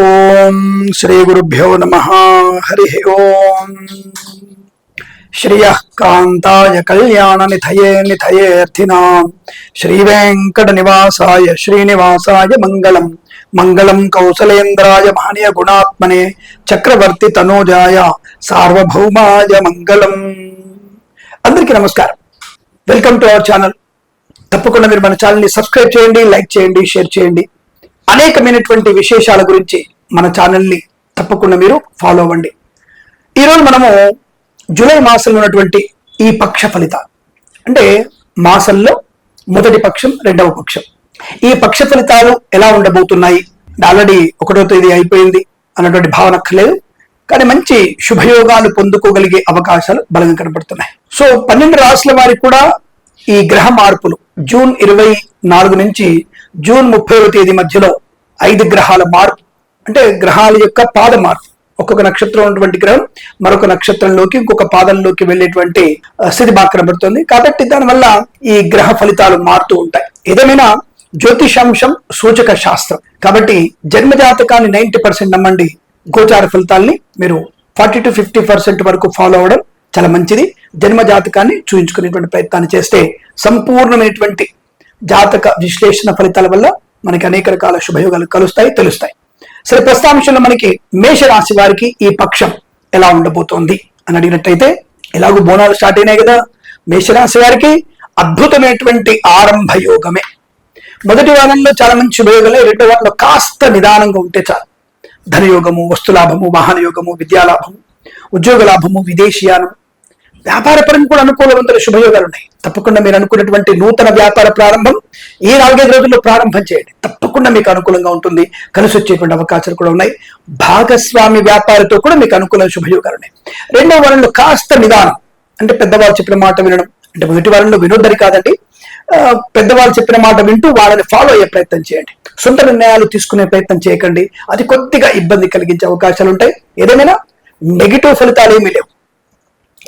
ఓం శ్రీ గురుభ్యో నమ. హరి ఓం. శ్రియ కాంతాయ కళ్యాణ నిథయే నిథయేర్థినాం శ్రీ వెంకట నివాసాయ శ్రీనివాసాయ మంగళం. మంగళం కౌసలేంద్రాయ మహనీయ గుణాత్మనే చక్రవర్తి తనోజాయ సార్వభౌమాయ మంగళం. అందరికీ నమస్కారం. Welcome to our channel. తప్పకుండా మీరు మన ఛానల్ని సబ్స్క్రైబ్ చేయండి లైక్ చేయండి షేర్ చేయండి. అనేకమైనటువంటి విశేషాల గురించి మన ఛానల్ని తప్పకుండా మీరు ఫాలో అవ్వండి. ఈరోజు మనము జూలై మాసంలో ఉన్నటువంటి ఈ పక్ష ఫలితాలు అంటే మాసంలో మొదటి పక్షం రెండవ పక్షం. ఈ పక్ష ఫలితాలు ఎలా ఉండబోతున్నాయి? ఆల్రెడీ ఒకటో తేదీ అయిపోయింది అన్నటువంటి భావన అక్కర్లేదు. కానీ మంచి శుభయోగాలు పొందుకోగలిగే అవకాశాలు బలంగా కనబడుతున్నాయి సో పన్నెండు రాసుల వారికి కూడా ఈ గ్రహ మార్పులు జూన్ ఇరవై నాలుగు నుంచి జూన్ ముప్పైవ తేదీ మధ్యలో ఐదు గ్రహాల మార్పు అంటే గ్రహాల యొక్క పాద మార్పు. ఒక్కొక్క నక్షత్రం ఉన్నటువంటి గ్రహం మరొక నక్షత్రంలోకి ఇంకొక పాదంలోకి వెళ్ళేటువంటి స్థితి బాగా కనబడుతుంది. కాబట్టి దానివల్ల ఈ గ్రహ ఫలితాలు మారుతూ ఉంటాయి. ఏదేమైనా జ్యోతిషాంశం సూచక శాస్త్రం. కాబట్టి జన్మజాతకాన్ని నైంటీ పర్సెంట్ నమ్మండి. గోచార ఫలితాల్ని మీరు ఫార్టీ టు ఫిఫ్టీ పర్సెంట్ వరకు ఫాలో అవ్వడం చాలా మంచిది. జన్మ జాతకాన్ని చూయించుకునేటువంటి ప్రయత్నాన్ని చేస్తే సంపూర్ణమైనటువంటి జాతక విశ్లేషణ ఫలితాల వల్ల మనకి అనేక రకాల శుభయోగాలు కలుస్తాయి తెలుస్తాయి. సరే ప్రస్తాంశంలో మనకి మేషరాశి వారికి ఈ పక్షం ఎలా ఉండబోతోంది అని అడిగినట్టయితే ఎలాగో బోనాలు స్టార్ట్ అయినాయి కదా. మేషరాశి వారికి అద్భుతమైనటువంటి ఆరంభ యోగమే. మొదటి వారంలో చాలా మంచి శుభయోగాలు రెండో వారంలో కాస్త నిదానంగా ఉంటే చాలు. ధనయోగము వస్తులాభము వాహన యోగము విద్యాలాభము ఉద్యోగ లాభము విదేశీయానం వ్యాపార పరంగా కూడా అనుకూలవంతుల శుభయోగాలు ఉన్నాయి. తప్పకుండా మీరు అనుకున్నటువంటి నూతన వ్యాపార ప్రారంభం ఈ నాలుగైదు రోజుల్లో ప్రారంభం చేయండి. తప్పకుండా మీకు అనుకూలంగా ఉంటుంది. కలిసి వచ్చేటువంటి అవకాశాలు కూడా ఉన్నాయి. భాగస్వామి వ్యాపారితో కూడా మీకు అనుకూల శుభయోగాలు ఉన్నాయి. రెండో వారంలో కాస్త నిదానం. అంటే పెద్దవాళ్ళు చెప్పిన మాట వినడం. అంటే మొదటి వారంలో వినోదరి కాదండి. పెద్దవాళ్ళు చెప్పిన మాట వింటూ వాళ్ళని ఫాలో అయ్యే ప్రయత్నం చేయండి. సొంత నిర్ణయాలు తీసుకునే ప్రయత్నం చేయకండి. అది కొద్దిగా ఇబ్బంది కలిగించే అవకాశాలు ఉంటాయి. ఏదేమైనా? నెగిటివ్ ఫలితాలు ఏమీ లేవు.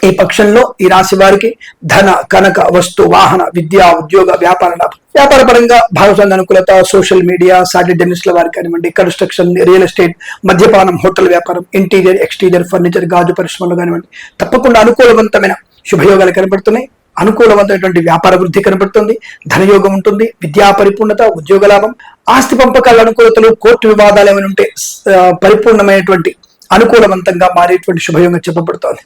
ఈ పక్షంలో ఈ రాశి వారికి ధన కనక వస్తు వాహన విద్య ఉద్యోగ వ్యాపార లాభం? వ్యాపార పరంగా భాగస్వామ్య అనుకూలత సోషల్ మీడియా సాటిలైట్ డెనిస్ల వారికి కానివ్వండి కన్స్ట్రక్షన్ రియల్ ఎస్టేట్ మద్యపానం హోటల్ వ్యాపారం ఇంటీరియర్ ఎక్స్టీరియర్ ఫర్నిచర్ గాజు పరిశ్రమలు కానివ్వండి తప్పకుండా అనుకూలవంతమైన శుభయోగాలు కనబడుతున్నాయి. అనుకూలవంతమైనటువంటి వ్యాపార వృద్ధి కనబడుతుంది. ధనయోగం ఉంటుంది. విద్యా పరిపూర్ణత ఉద్యోగ లాభం ఆస్తి పంపకాల అనుకూలతలు కోర్టు వివాదాలు ఏమైనా ఉంటే పరిపూర్ణమైనటువంటి అనుకూలవంతంగా మారేటువంటి శుభయోగం చెప్పబడుతోంది.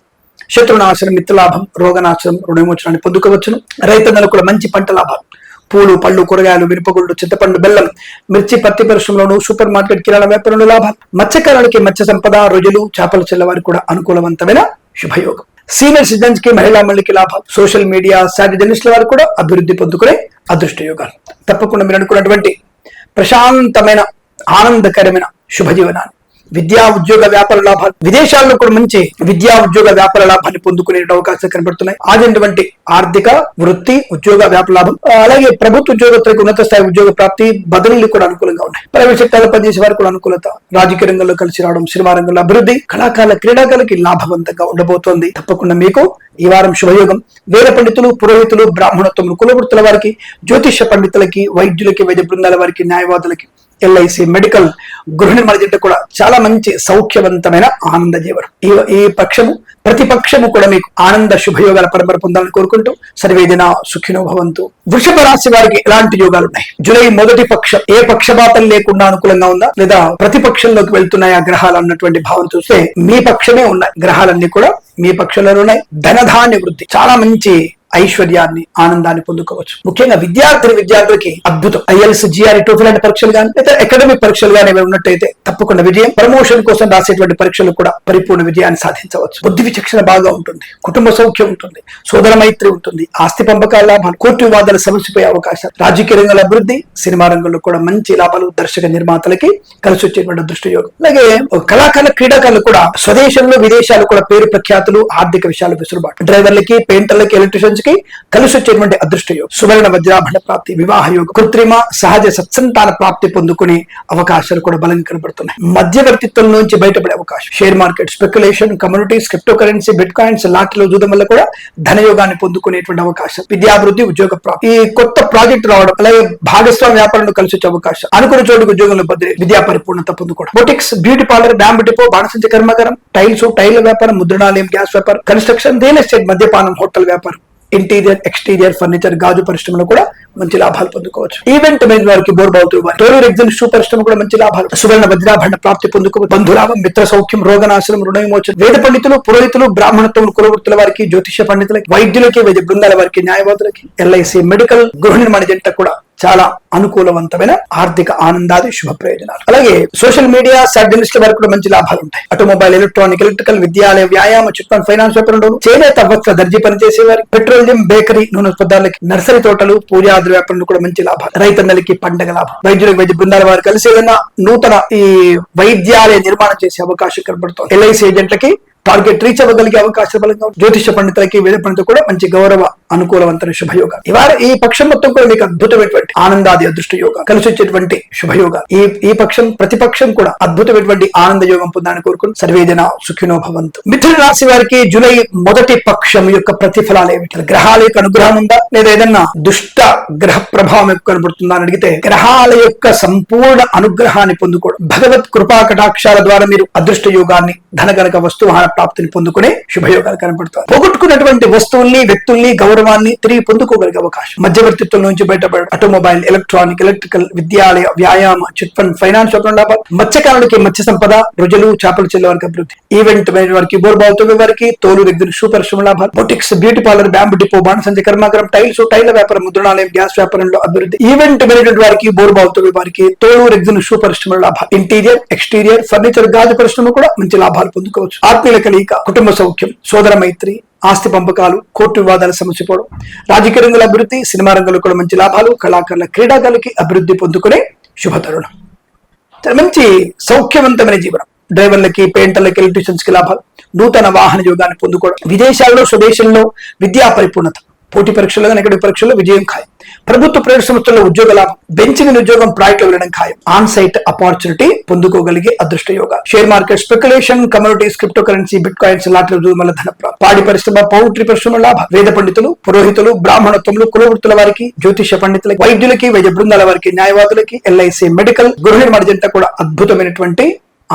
శత్రునాశనం మిత్రలాభం రోగనాశనం రుణమోచనాన్ని పొందుకోవచ్చును. రైతన్నలకు కూడా మంచి పంట లాభాలు పూలు పళ్ళు కూరగాయలు మిరపగుళ్ళు చింతపండు బెల్లం మిర్చి పత్తి పరిశ్రమలోను సూపర్ మార్కెట్ కిరాణా వ్యాపారంలో లాభాలు మత్స్యకారులకి మత్స్య సంపద రొయ్యలు చేపల చెల్లవారికి కూడా అనుకూలవంతమైన శుభయోగం. సీనియర్ సిటిజన్స్కి మహిళా మండలికి లాభాలు సోషల్ మీడియా సాటి జర్నలిస్టుల వారు కూడా అభివృద్ధి పొందుకునే అదృష్ట యోగాలు. తప్పకుండా మీరు అనుకున్నటువంటి ప్రశాంతమైన ఆనందకరమైన శుభ జీవనాన్ని విద్యా ఉద్యోగ వ్యాపార లాభాలు విదేశాల్లో కూడా మంచి విద్యా ఉద్యోగ వ్యాపార లాభాన్ని పొందుకునే అవకాశాలు కనబడుతున్నాయి. ఆదినటువంటి ఆర్థిక వృత్తి ఉద్యోగ వ్యాపార లాభం అలాగే ప్రభుత్వ ఉద్యోగస్తులకు ఉన్నత స్థాయి ఉద్యోగ ప్రాప్తి బదిలీలు కూడా అనుకూలంగా ఉన్నాయి. ప్రైవేట్ సెక్టార్లో పనిచేసే వారికి కూడా అనుకూలత. రాజకీయ రంగంలో కలిసి రావడం సినిమా రంగంలో అభివృద్ధి కళాకారుల క్రీడాకారులకి లాభవంతంగా ఉండబోతోంది. తప్పకుండా మీకు ఈ వారం శుభయోగం. వేద పండితులు పురోహితులు బ్రాహ్మణత్వములు కులవృత్తుల వారికి జ్యోతిష పండితులకి వైద్యులకి వైద్య బృందాల వారికి న్యాయవాదులకి ఎల్ఐసి మెడికల్ గృహ నిర్మాణ జంట కూడా చాలా మంచి సౌఖ్యవంతమైన ఆనంద జీవనం. ఈ ఈ పక్షము ప్రతిపక్షము కూడా మీకు ఆనంద శుభయోగాల పరంపర పొందాలని కోరుకుంటూ సర్వేదిన సుఖినో భవంతు. వృషభ రాశి వారికి ఎలాంటి యోగాలు ఉన్నాయి? జూలై మొదటి పక్షం ఏ పక్షపాతం లేకుండా అనుకూలంగా ఉందా? లేదా ప్రతిపక్షంలోకి వెళ్తున్నాయా గ్రహాలు అన్నటువంటి భావం చూస్తే మీ పక్షమే ఉన్నాయి. గ్రహాలన్నీ కూడా మీ పక్షంలో ఉన్నాయి. ధనధాన్య వృద్ధి చాలా మంచి ఐశ్వర్యాన్ని ఆనందాన్ని పొందుకోవచ్చు. ముఖ్యంగా విద్యార్థి విద్యార్థులకి అద్భుతం. ఐఎల్స్ జిఆర్ టోఫీ లాంటి పరీక్షలు కానీ లేదా అకాడమిక్ పరీక్షలు కానీ ఏమైనా ఉన్నట్టయితే తప్పకుండా విజయం ప్రమోషన్ కోసం రాసేటువంటి పరీక్షలు కూడా పరిపూర్ణ విజయాన్ని సాధించవచ్చు. బుద్ధి విచక్షణ బాగా ఉంటుంది. కుటుంబ సౌఖ్యం ఉంటుంది. సోదర మైత్రి ఉంటుంది. ఆస్తి పంపకాల లాభాలు కోర్టు వివాదాలు సమస్యపోయే అవకాశాలు రాజకీయ రంగంలో అభివృద్ధి సినిమా రంగంలో కూడా మంచి లాభాలు దర్శక నిర్మాతలకి కలిసి వచ్చేటువంటి అదృష్ట యోగం అలాగే కళాకారుల క్రీడాకారులు కూడా స్వదేశంలో విదేశాలు కూడా పేరు ప్రఖ్యాతులు ఆర్థిక విషయాలు వెసులుబాటు డ్రైవర్లకి పెయింటర్లకి ఎలక్ట్రీషియన్స్ కి కలిసి వచ్చేటువంటి అదృష్ట యోగం. సువర్ణ వజ్రాభరణ ప్రాప్తి వివాహ యోగం. కృత్రిమ సహజ సత్సంతాన ప్రాప్తి పొందుకునే అవకాశాలు కూడా బలంగా కనబడుతున్నాయి. మధ్యవర్తిత్వం నుంచి బయటపడే అవకాశం. Share market speculation communities cryptocurrency bitcoins లాటరీలో చూడడం వల్ల కూడా ధనయోగాన్ని పొందుకునేటువంటి అవకాశం. విద్యాభివృద్ధి ఉద్యోగ ప్రాప్తి. ఈ కొత్త ప్రాజెక్ట్ రావడం అలాగే భాగస్వామ్య వ్యాపారంలో కలిసి వచ్చే అవకాశం. అనుకున్న చోటుకు ఉద్యోగంలో బదిలీ విద్యా పరిపూర్ణత పొందుకోవడం. Boutiques beauty parlour bamboo depot బాణసంచ కర్మాగారం టైల్స్ టైల్ వ్యాపారం ముద్రణాలయం గ్యాస్ వ్యాపారం కన్స్ట్రక్షన్ రియల్ ఎస్టేట్ మద్యపానం హోటల్ వ్యాపారం. ఇంటీరియర్ ఎక్స్టీరియర్ ఫర్నిచర్ గాజు పరిశ్రమలో కూడా మంచి లాభాలు పొందుకోవచ్చు. ఈవెంట్ మీద వారికి బోర్బావుతూ టోలూర్ షూ పరిశ్రమ కూడా మంచి లాభాలు. సువర్ణ వజ్రాభరణ ప్రాప్తి పొందుకోవచ్చు బంధులాభం మిత్ర సౌఖ్యం రోగనాశనం రుణవిమోచన. వేద పండితులు పురోహితులు బ్రాహ్మణత్వం కులవృత్తుల వారికి జ్యోతిష పండితులకి వైద్యులకి వైద్య బృందాల వారికి న్యాయవాదులకి ఎల్ఐసి మెడికల్ గృహ నిర్మాణ జంట కూడా చాలా అనుకూలవంతమైన ఆర్థిక ఆనందాది శుభ ప్రయోజనాలు అలాగే సోషల్ మీడియా సర్జనిస్ట్ వరకు కూడా మంచి లాభాలు ఉంటాయి. ఆటోమొబైల్ ఎలక్ట్రానిక్ ఎలక్ట్రికల్ విద్యాలయ వ్యాయామ చిట్ ఫండ్ ఫైనాన్స్ వ్యాపారంలో చేనేత వస్త్ర దర్జీ పనిచేసే వారికి పెట్రోలియం బేకరీ నూనె పదార్థాలకి నర్సరీ తోటలు పూజాద్ర వ్యాపారంలో కూడా మంచి లాభాలు. రైతన్నలకి పండగ లాభం. వైద్యులకు వైద్య బృందాల వారు కలిసి ఏదైనా నూతన ఈ వైద్యాలయ నిర్మాణం చేసే అవకాశం కనబడుతుంది. ఎల్ఐసి ఏజెంట్లకి టార్గెట్ రీచ్ అవ్వగలిగే అవకాశం బలంగా జ్యోతిష పండితులకి వేద పండితులు కూడా మంచి గౌరవ అనుకూలవంతమైన శుభయోగం. ఇవాళ ఈ పక్షం మొత్తం కూడా మీకు అద్భుతమైనటువంటి ఆనందాది అదృష్ట యోగం. కలిసి వచ్చేటువంటి శుభయోగం. ఈ ఈ పక్షం ప్రతిపక్షం కూడా అద్భుతమైనటువంటి ఆనంద యోగం పొందాలని కోరుకుని సర్వేదన సుఖినో భవంతు. మిథున రాశి వారికి జూలై మొదటి పక్షం యొక్క ప్రతిఫలాలు ఏమిటి గ్రహాల యొక్క అనుగ్రహం ఉందా? లేదా ఏదన్నా దుష్ట గ్రహ ప్రభావం ఎక్కువ కనబడుతుందా అని అడిగితే గ్రహాల యొక్క సంపూర్ణ అనుగ్రహాన్ని పొందుకోవడం. భగవత్ కృపా కటాక్షాల ద్వారా మీరు అదృష్ట యోగాన్ని ధనగనక వస్తువాహన ప్రాప్తిని పొందుకునే శుభయోగాలు కనబడుతాయి పోగొట్టుకున్నటువంటి వస్తువుల్ని వ్యక్తుల్ని గౌరవాన్ని తిరిగి పొందుకోగలిగే అవకాశం. మధ్యవర్తిత్వం నుంచి బయటపడడం ఆటోమొబైల్ ఎలక్ట్రానిక్ ఎలక్ట్రికల్ విద్యాలయ వ్యాయామ చిట్ ఫండ్ ఫైనాన్స్ వ్యాపారం మత్స్యకారులకి మత్స్య సంపద రుజులు చేపలు చెల్లే వారికి అభివృద్ధి. ఈవెంట్ మేనేజ్ వారికి బోర్బావుతో వారికి తోలు దగ్గర సూపర్ శ్రమ లాభాలు. Boutiques beauty parlour bamboo depot బాణసంచ కర్మాగారం టైల్స్ టైల్ వ్యాపారం ముద్రణాలయం గ్యాస్ వ్యాపారంలో అభివృద్ధి. ఈవెంట్ మేనేజ్మెంట్ వారికి బోర్బావుతో వారికి తోలు రెగ్జిన్ షూ పరిశ్రమ లాభాలు. ఇంటీరియర్ ఎక్స్టీరియర్ ఫర్నిచర్ గాజు పరిశ్రమ కూడా మంచి లాభాలు పొందుకోవచ్చు. ఆత్మీయుల కలియిక కుటుంబ సౌఖ్యం సోదర మైత్రి ఆస్తి పంపకాలు కోర్టు వివాదాల సమస్య పోవడం రాజకీయ రంగుల అభివృద్ధి సినిమా రంగంలో కూడా మంచి లాభాలు కళాకారుల క్రీడాకారులకి అభివృద్ధి పొందుకునే శుభతరుణం. మంచి సౌఖ్యవంతమైన జీవనం. డ్రైవర్లకి పెయింటర్లకి ఎలక్ట్రీషియన్స్కి లాభాలు నూతన వాహన యోగాన్ని పొందుకోవడం విదేశాల్లో స్వదేశంలో విద్యా పరిపూర్ణత పోటీ పరీక్షల్లో కానీ ఎక్కడి పరీక్షల్లో విజయం ఖాయం. ప్రభుత్వ ప్రైవేట్ సంస్థల్లో ఉద్యోగ లాభం బెంచిన ఉద్యోగం ప్రాజెక్టులో వెళ్ళడం ఖాయం. ఆన్ సైట్ అపార్చునిటీ పొందుకోగలిగే అదృష్ట యోగ. Share market speculation communities crypto currency bit coins lottery ధన పాడి పరిశ్రమ పౌల్ట్రీ పరిశ్రమ లాభం. వేద పండితులు పురోహితులు బ్రాహ్మణత్వములు కులవృత్తుల వారికి జ్యోతిష పండితులకి వైద్యులకి వైద్య బృందాల వారికి న్యాయవాదులకి ఎల్ఐసి మెడికల్ గృహ నిర్మాణ జంట కూడా అద్భుతమైనటువంటి